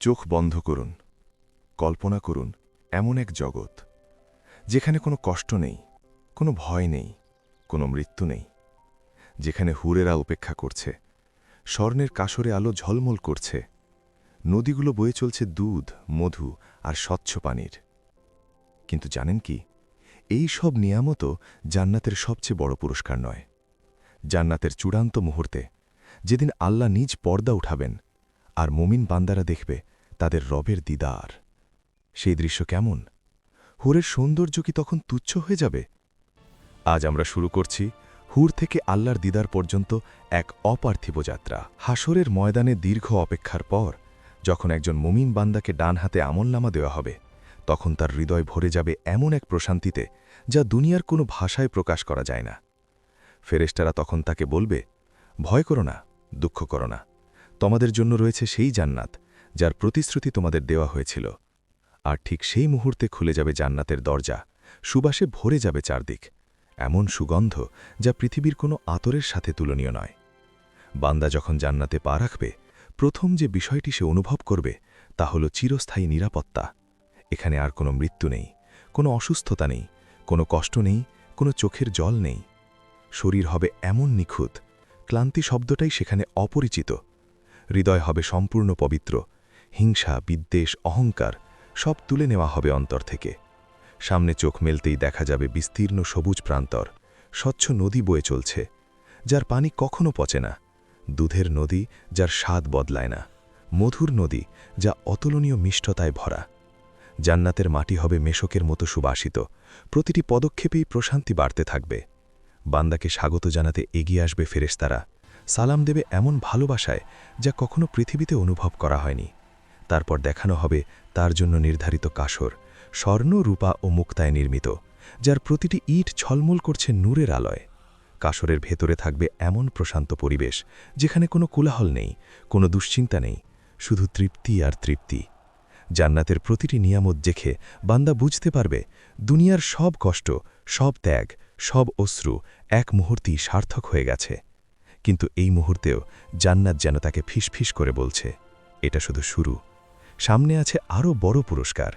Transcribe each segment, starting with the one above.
চোখ বন্ধ করুন, কল্পনা করুন, এমন এক জগৎ, যেখানে কোনো কষ্ট নেই, কোনো ভয় নেই, কোনো মৃত্যু নেই, যেখানে হুরেরা উপেক্ষা করছে, স্বর্ণের কাসরে আলো ঝলমল করছে, নদীগুলো বয়ে চলছে দুধ, মধু আর স্বচ্ছ পানির। কিন্তু জানেন কি, এই সব নিয়ামতও জান্নাতের সবচেয়ে বড় পুরস্কার নয়। জান্নাতের চূড়ান্ত মুহূর্তে, যেদিন আল্লাহ নিজ পর্দা উঠাবেন আর মুমিন বান্দারা দেখবে তাদের রবের দিদার। সেই দৃশ্য কেমন? হুরের সৌন্দর্য কি তখন তুচ্ছ হয়ে যাবে? আজ আমরা শুরু করছি হুর থেকে আল্লাহর দিদার পর্যন্ত এক অপার্থিব যাত্রা। হাসরের ময়দানে দীর্ঘ অপেক্ষার পর যখন একজন মুমিন বান্দাকে ডান হাতে আমলনামা দেওয়া হবে, তখন তার হৃদয় ভরে যাবে এমন এক প্রশান্তিতে যা দুনিয়ার কোনো ভাষায় প্রকাশ করা যায় না। ফেরেস্টারা তখন তাকে বলবে, ভয় করো না, দুঃখ করো না। তোমাদের জন্য রয়েছে সেই জান্নাত, যার প্রতিশ্রুতি তোমাদের দেওয়া হয়েছিল। আর ঠিক সেই মুহূর্তে খুলে যাবে জান্নাতের দরজা, সুবাসে ভরে যাবে চারদিক, এমন সুগন্ধ যা পৃথিবীর কোনো আতরের সাথে তুলনীয় নয়। বান্দা যখন জান্নাতে পা রাখবে, প্রথম যে বিষয়টি সে অনুভব করবে, তা হল চিরস্থায়ী নিরাপত্তা। এখানে আর কোনো মৃত্যু নেই, কোনো অসুস্থতা নেই, কোনো কষ্ট নেই, কোনো চোখের জল নেই। শরীর হবে এমন নিখুঁত, ক্লান্তি শব্দটাই সেখানে অপরিচিত। হৃদয় হবে সম্পূর্ণ পবিত্র, হিংসা, বিদ্বেষ, অহংকার সব তুলে নেওয়া হবে অন্তর থেকে। সামনে চোখ মেলতেই দেখা যাবে বিস্তীর্ণ সবুজ প্রান্তর, স্বচ্ছ নদী বয়ে চলছে, যার পানি কখনো পচে না, দুধের নদী যার স্বাদ বদলায় না, মধুর নদী যা অতুলনীয় মিষ্টতায় ভরা। জান্নাতের মাটি হবে মেশকের মতো সুবাসিত, প্রতিটি পদক্ষেপেই প্রশান্তি বাড়তে থাকবে। বান্দাকে স্বাগত জানাতে এগিয়ে আসবে ফেরেস্তারা সালাম দেবে এমন ভালোবাসায় যা কখনো পৃথিবীতে অনুভব করা হয়নি। তারপর দেখানো হবে তার জন্য নির্ধারিত কাসর স্বর্ণ, রূপা ও মুক্তায় নির্মিত, যার প্রতিটি ইট ছলমল করছে নূরের আলয়। কাসরের ভেতরে থাকবে এমন প্রশান্ত পরিবেশ যেখানে কোনো কোলাহল নেই, কোনো দুশ্চিন্তা নেই, শুধু তৃপ্তি আর তৃপ্তি। জান্নাতের প্রতিটি নিয়ামত দেখে বান্দা বুঝতে পারবে, দুনিয়ার সব কষ্ট, সব ত্যাগ, সব অশ্রু এক মুহূর্তেই সার্থক হয়ে গেছে। কিন্তু এই মুহূর্তেও জান্নাত যেন তাকে ফিসফিস করে বলছে, এটা শুধু শুরু। সামনে আছে আরও বড় পুরস্কার।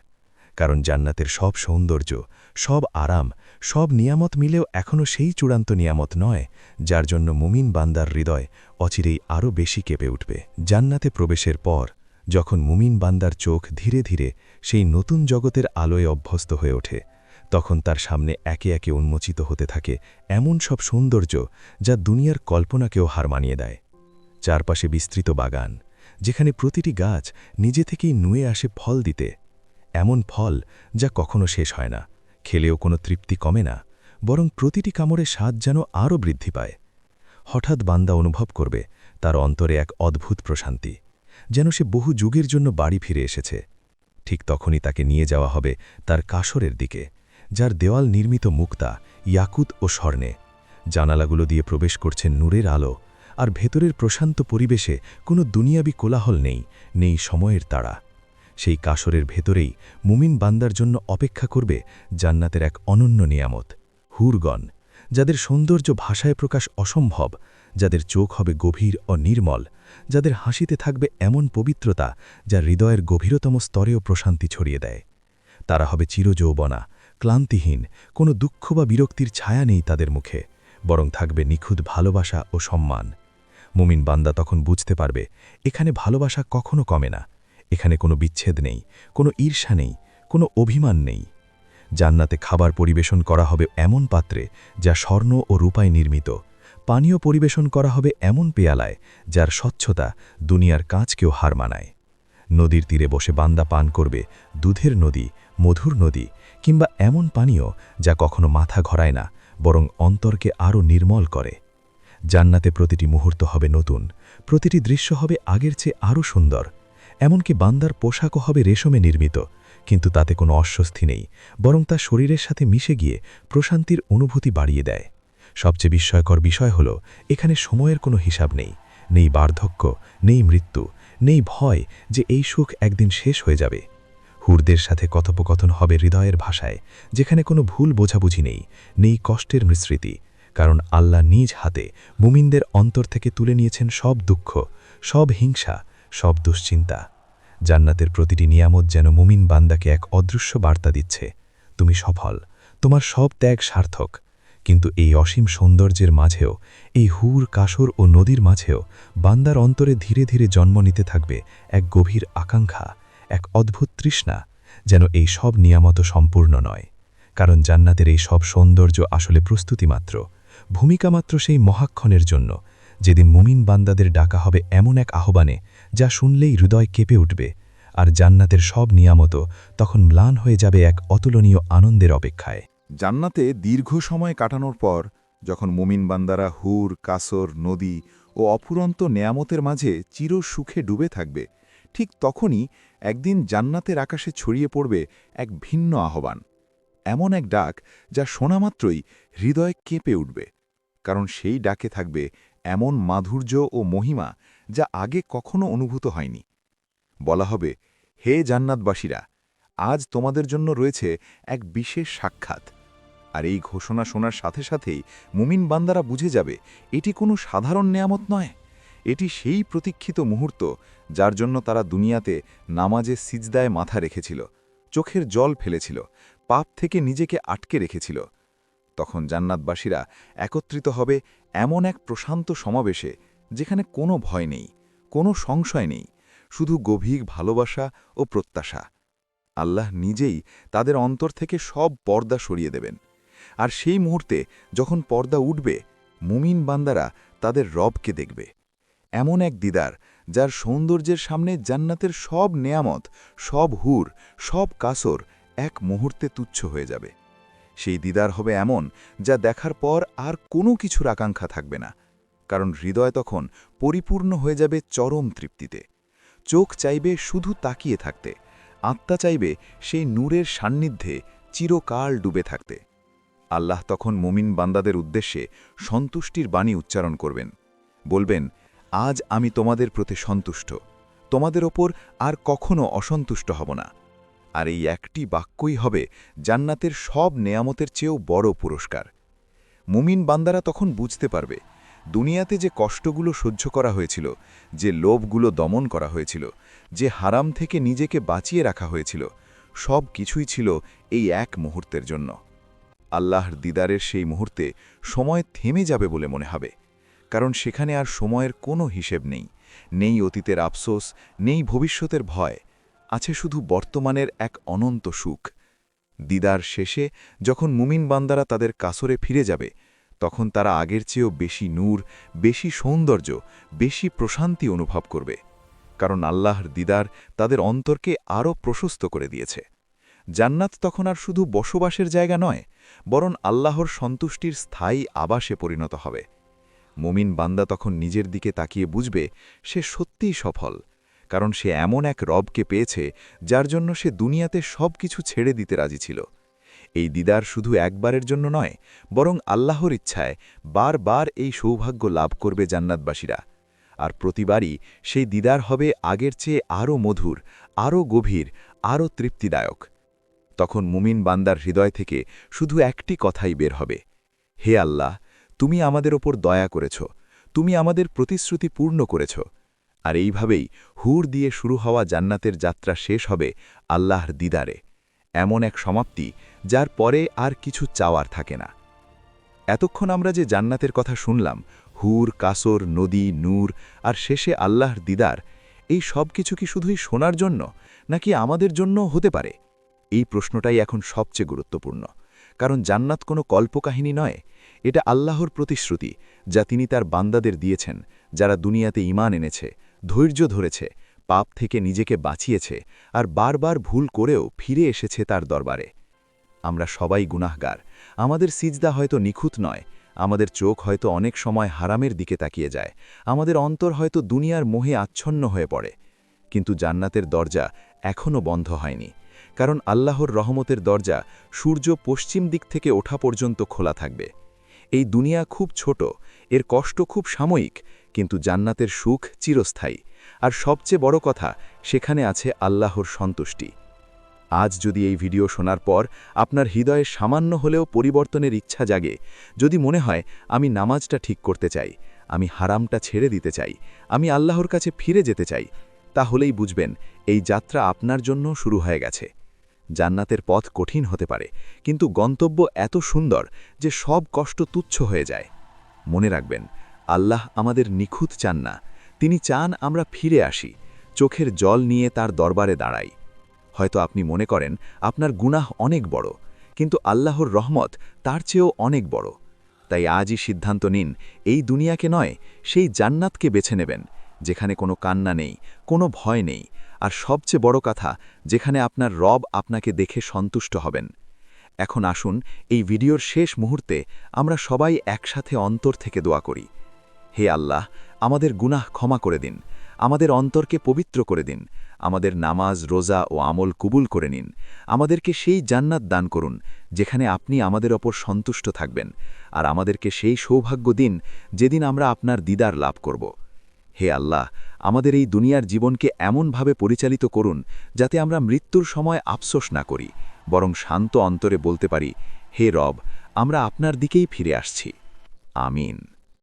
কারণ জান্নাতের সব সৌন্দর্য, সব আরাম, সব নিয়ামত মিলেও এখনও সেই চূড়ান্ত নিয়ামত নয়, যার জন্য মুমিন বান্দার হৃদয় অচিরেই আরও বেশি কেঁপে উঠবে। জান্নাতে প্রবেশের পর, যখন মুমিন বান্দার চোখ ধীরে ধীরে সেই নতুন জগতের আলোয় অভ্যস্ত হয়ে ওঠে তখন তার সামনে একে একে উন্মোচিত হতে থাকে এমন সব সৌন্দর্য যা দুনিয়ার কল্পনাকেও হার মানিয়ে দেয়। চারপাশে বিস্তৃত বাগান, যেখানে প্রতিটি গাছ নিজে থেকেই নুয়ে আসে ফল দিতে। এমন ফল যা কখনো শেষ হয় না, খেলেও কোনো তৃপ্তি কমে না, বরং প্রতিটি কামড়ে স্বাদ যেন আরও বৃদ্ধি পায়। হঠাৎ বান্দা অনুভব করবে তার অন্তরে এক অদ্ভুত প্রশান্তি, যেন সে বহু যুগের জন্য বাড়ি ফিরে এসেছে। ঠিক তখনই তাকে নিয়ে যাওয়া হবে তার কাসরের দিকে। যার দেওয়াল নির্মিত মুক্তা, ইয়াকুত ও স্বর্ণে। জানালাগুলো দিয়ে প্রবেশ করছে নূরের আলো, আর ভেতরের প্রশান্ত পরিবেশে কোনো দুনিয়াবি কোলাহল নেই নেই সময়ের তাড়া। সেই কাসরের ভেতরেই মুমিন বান্দার জন্য অপেক্ষা করবে জান্নাতের এক অনন্য নিয়ামত, হুরগণ, যাদের সৌন্দর্য ভাষায় প্রকাশ অসম্ভব, যাদের চোখ হবে গভীর ও নির্মল, যাদের হাসিতে থাকবে এমন পবিত্রতা যা হৃদয়ের গভীরতম স্তরেও প্রশান্তি ছড়িয়ে দেয়। তারা হবে চিরযৌবনা ক্লান্তিহীন, কোনো দুঃখ বা বিরক্তির ছায়া নেই তাদের মুখে, বরং থাকবে নিখুঁত ভালোবাসা ও সম্মান। মুমিন বান্দা তখন বুঝতে পারবে, এখানে ভালোবাসা কখনো কমে না, এখানে কোনো বিচ্ছেদ নেই, কোনো ঈর্ষা নেই, কোনো অভিমান নেই। জান্নাতে খাবার পরিবেশন করা হবে এমন পাত্রে, যা স্বর্ণ ও রূপায় নির্মিত, পানীয় পরিবেশন করা হবে এমন পেয়ালায়, যার স্বচ্ছতা দুনিয়ার কাঁচকেও হার মানায়। নদীর তীরে বসে বান্দা পান করবে দুধের নদী, মধুর নদী কিংবা এমন পানীয় যা কখনো মাথা ঘরায় না, বরং অন্তরকে আরও নির্মল করে। জান্নাতে প্রতিটি মুহূর্ত হবে নতুন, প্রতিটি দৃশ্য হবে আগের চেয়ে আরও সুন্দর। এমনকি বান্দার পোশাকও হবে রেশমে নির্মিত, কিন্তু তাতে কোনো অস্বস্তি নেই, বরং তা শরীরের সাথে মিশে গিয়ে প্রশান্তির অনুভূতি বাড়িয়ে দেয়। সবচেয়ে বিস্ময়কর বিষয় হল, এখানে সময়ের কোনো হিসাব নেই নেই বার্ধক্য, নেই মৃত্যু, নেই ভয় যে এই সুখ একদিন শেষ হয়ে যাবে। হুরদের সাথে কথোপকথন হবে হৃদয়ের ভাষায়, যেখানে কোনো ভুল বোঝাবুঝি নেই নেই কষ্টের মিশ্রিতি। কারণ আল্লাহ নিজ হাতে মুমিনদের অন্তর থেকে তুলে নিয়েছেন সব দুঃখ, সব হিংসা, সব দুশ্চিন্তা। জান্নাতের প্রতিটি নিয়ামত যেন মুমিন বান্দাকে এক অদৃশ্য বার্তা দিচ্ছে। তুমি সফল, তোমার সব ত্যাগ সার্থক। কিন্তু এই অসীম সৌন্দর্যের মাঝেও, এই হুর কাসর ও নদীর মাঝেও বান্দার অন্তরে ধীরে ধীরে জন্ম নিতে থাকবে এক গভীর আকাঙ্ক্ষা। এক অদ্ভুত তৃষ্ণা যেন এই সব নিয়ামত সম্পূর্ণ নয়, কারণ জান্নাতের এই সব সৌন্দর্য আসলে প্রস্তুতি মাত্র ভূমিকা মাত্র সেই মহাক্ষণের জন্য, যেদিন মুমিন বান্দাদের ডাকা হবে এমন এক আহ্বানে যা শুনলেই হৃদয় কেঁপে উঠবে, আর জান্নাতের সব নিয়ামত তখন ম্লান হয়ে যাবে এক অতুলনীয় আনন্দের অপেক্ষায়। জান্নাতে দীর্ঘ সময় কাটানোর পর, যখন মুমিন বান্দারা হুর, কাসর, নদী ও অফুরন্ত নেয়ামতের মাঝে চির সুখে ডুবে থাকবে, ঠিক তখনই একদিন জান্নাতের আকাশে ছড়িয়ে পড়বে এক ভিন্ন আহ্বান, এমন এক ডাক যা শোনামাত্রই হৃদয় কেঁপে উঠবে, কারণ সেই ডাকে থাকবে এমন মাধুর্য ও মহিমা যা আগে কখনো অনুভূত হয়নি। বলা হবে, হে জান্নাতবাসীরা, আজ তোমাদের জন্য রয়েছে এক বিশেষ সাক্ষাৎ। আর এই ঘোষণা শোনার সাথে সাথেই মুমিন বান্দারা বুঝে যাবে, এটি কোনো সাধারণ নেয়ামত নয়। এটি সেই প্রতীক্ষিত মুহূর্ত যার জন্য তারা দুনিয়াতে নামাজে সিজদায় মাথা রেখেছিল, চোখের জল ফেলেছিল, পাপ থেকে নিজেকে আটকে রেখেছিল। তখন জান্নাতবাসীরা একত্রিত হবে এমন এক প্রশান্ত সমাবেশে যেখানে কোনো ভয় নেই, কোনো সংশয় নেই, শুধু গভীর ভালোবাসা ও প্রত্যাশা। আল্লাহ নিজেই তাদের অন্তর থেকে সব পর্দা সরিয়ে দেবেন। আর সেই মুহূর্তে যখন পর্দা উঠবে, মুমিন বান্দারা তাদের রবকে দেখবে। এমন এক দিদার যার সৌন্দর্যের সামনে জান্নাতের সব নেয়ামত, সব হুর, সব কাসর এক মুহূর্তে তুচ্ছ হয়ে যাবে। সেই দিদার হবে এমন যা দেখার পর আর কোনো কিছুর আকাঙ্ক্ষা থাকবে না, কারণ হৃদয় তখন পরিপূর্ণ হয়ে যাবে চরম তৃপ্তিতে। চোখ চাইবে শুধু তাকিয়ে থাকতে, আত্মা চাইবে সেই নূরের সান্নিধ্যে চিরকাল ডুবে থাকতে। আল্লাহ তখন মুমিন বান্দাদের উদ্দেশ্যে সন্তুষ্টির বাণী উচ্চারণ করবেন। বলবেন আজ আমি তোমাদের প্রতি সন্তুষ্ট। তোমাদের ওপর আর কখনো অসন্তুষ্ট হব না। আর এই একটি বাক্যই হবে জান্নাতের সব নেয়ামতের চেয়েও বড় পুরস্কার। মুমিন বান্দারা তখন বুঝতে পারবে, দুনিয়াতে যে কষ্টগুলো সহ্য করা হয়েছিল, যে লোভগুলো দমন করা হয়েছিল, যে হারাম থেকে নিজেকে বাঁচিয়ে রাখা হয়েছিল, সব কিছুই ছিল এই এক মুহূর্তের জন্য। আল্লাহর দিদারের সেই মুহূর্তে সময় থেমে যাবে বলে মনে হবে। কারণ সেখানে আর সময়ের কোনো হিসেব নেই। নেই অতীতের আফসোস, নেই ভবিষ্যতের ভয়। আছে শুধু বর্তমানের এক অনন্ত সুখ। দিদার শেষে যখন মুমিন বান্দারা তাদের কাসরে ফিরে যাবে, তখন তারা আগের চেয়েও বেশি নূর, বেশি সৌন্দর্য, বেশি প্রশান্তি অনুভব করবে। কারণ আল্লাহর দিদার তাদের অন্তরকে আরও প্রশস্ত করে দিয়েছে। জান্নাত তখন আর শুধু বসবাসের জায়গা নয়, বরং আল্লাহর সন্তুষ্টির স্থায়ী আবাসে পরিণত হবে। মুমিন বান্দা তখন নিজের দিকে তাকিয়ে বুঝবে সে সত্যিই সফল, কারণ সে এমন এক রবকে পেয়েছে যার জন্য সে দুনিয়াতে সব কিছু ছেড়ে দিতে রাজি ছিল। এই দিদার শুধু একবারের জন্য নয়, বরং আল্লাহর ইচ্ছায় বারবার এই সৌভাগ্য লাভ করবে জান্নাতবাসীরা। আর প্রতিবারই সেই দিদার হবে আগের চেয়ে আরও মধুর, আরও গভীর, আরও তৃপ্তিদায়ক। তখন মুমিন বান্দার হৃদয় থেকে শুধু একটি কথাই বের হবে, হে আল্লাহ তুমি আমাদের ওপর দয়া করেছ, তুমি আমাদের প্রতিশ্রুতি পূর্ণ করেছ। আর এইভাবেই হুর দিয়ে শুরু হওয়া জান্নাতের যাত্রা শেষ হবে আল্লাহর দিদারে। এমন এক সমাপ্তি যার পরে আর কিছু চাওয়ার থাকে না। এতক্ষণ আমরা যে জান্নাতের কথা শুনলাম, হুর, কাসর, নদী, নূর, আর শেষে আল্লাহর দিদার, এই সব কিছু কি শুধুই শোনার জন্য, নাকি আমাদের জন্য হতে পারে? এই প্রশ্নটাই এখন সবচেয়ে গুরুত্বপূর্ণ। কারণ জান্নাত কোনো কল্পকাহিনী নয়। এটা আল্লাহর প্রতিশ্রুতি, যা তিনি তার বান্দাদের দিয়েছেন, যারা দুনিয়াতে ইমান এনেছে, ধৈর্য ধরেছে, পাপ থেকে নিজেকে বাঁচিয়েছে, আর বারবার ভুল করেও ফিরে এসেছে তার দরবারে। আমরা সবাই গুনাহগার। আমাদের সিজদা হয়তো নিখুঁত নয়, আমাদের চোখ হয়তো অনেক সময় হারামের দিকে তাকিয়ে যায়, আমাদের অন্তর হয়তো দুনিয়ার মোহে আচ্ছন্ন হয়ে পড়ে। কিন্তু জান্নাতের দরজা এখনও বন্ধ হয়নি। কারণ আল্লাহর রহমতের দরজা সূর্য পশ্চিম দিক থেকে ওঠা পর্যন্ত খোলা থাকবে। এই দুনিয়া খুব ছোট, এর কষ্ট খুব সাময়িক, কিন্তু জান্নাতের সুখ চিরস্থায়ী। আর সবচেয়ে বড় কথা, সেখানে আছে আল্লাহর সন্তুষ্টি। আজ যদি এই ভিডিও শোনার পর আপনার হৃদয়ে সামান্য হলেও পরিবর্তনের ইচ্ছা জাগে, যদি মনে হয় আমি নামাজটা ঠিক করতে চাই, আমি হারামটা ছেড়ে দিতে চাই, আমি আল্লাহর কাছে ফিরে যেতে চাই, তাহলেই বুঝবেন এই যাত্রা আপনার জন্য শুরু হয়ে গেছে। জান্নাতের পথ কঠিন হতে পারে, কিন্তু গন্তব্য এত সুন্দর যে সব কষ্ট তুচ্ছ হয়ে যায়। মনে রাখবেন, আল্লাহ আমাদের নিখুঁত চান না। তিনি চান আমরা ফিরে আসি, চোখের জল নিয়ে তার দরবারে দাঁড়াই। হয়তো আপনি মনে করেন, আপনার গুনাহ অনেক বড়, কিন্তু আল্লাহর রহমত তার চেয়েও অনেক বড়। তাই আজই সিদ্ধান্ত নিন, এই দুনিয়াকে নয়, সেই জান্নাতকে বেছে নেবেন, যেখানে কোনো কান্না নেই, কোনো ভয় নেই আর সবচেয়ে বড় কথা, যেখানে আপনার রব আপনাকে দেখে সন্তুষ্ট হবেন। এখন আসুন, এই ভিডিওর শেষ মুহূর্তে আমরা সবাই একসাথে অন্তর থেকে দোয়া করি। হে আল্লাহ, আমাদের গুনাহ ক্ষমা করে দিন, আমাদের অন্তরকে পবিত্র করে দিন, আমাদের নামাজ, রোজা ও আমল কুবুল করে নিন, আমাদেরকে সেই জান্নাত দান করুন, যেখানে আপনি আমাদের ওপর সন্তুষ্ট থাকবেন, আর আমাদেরকে সেই সৌভাগ্য দিন, যেদিন আমরা আপনার দিদার লাভ করব। হে আল্লাহ, আমাদের এই দুনিয়ার জীবনকে এমনভাবে পরিচালিত করুন যাতে আমরা মৃত্যুর সময় আফসোস না করি, বরং শান্ত অন্তরে বলতে পারি, হে রব, আমরা আপনার দিকেই ফিরে আসছি। আমিন।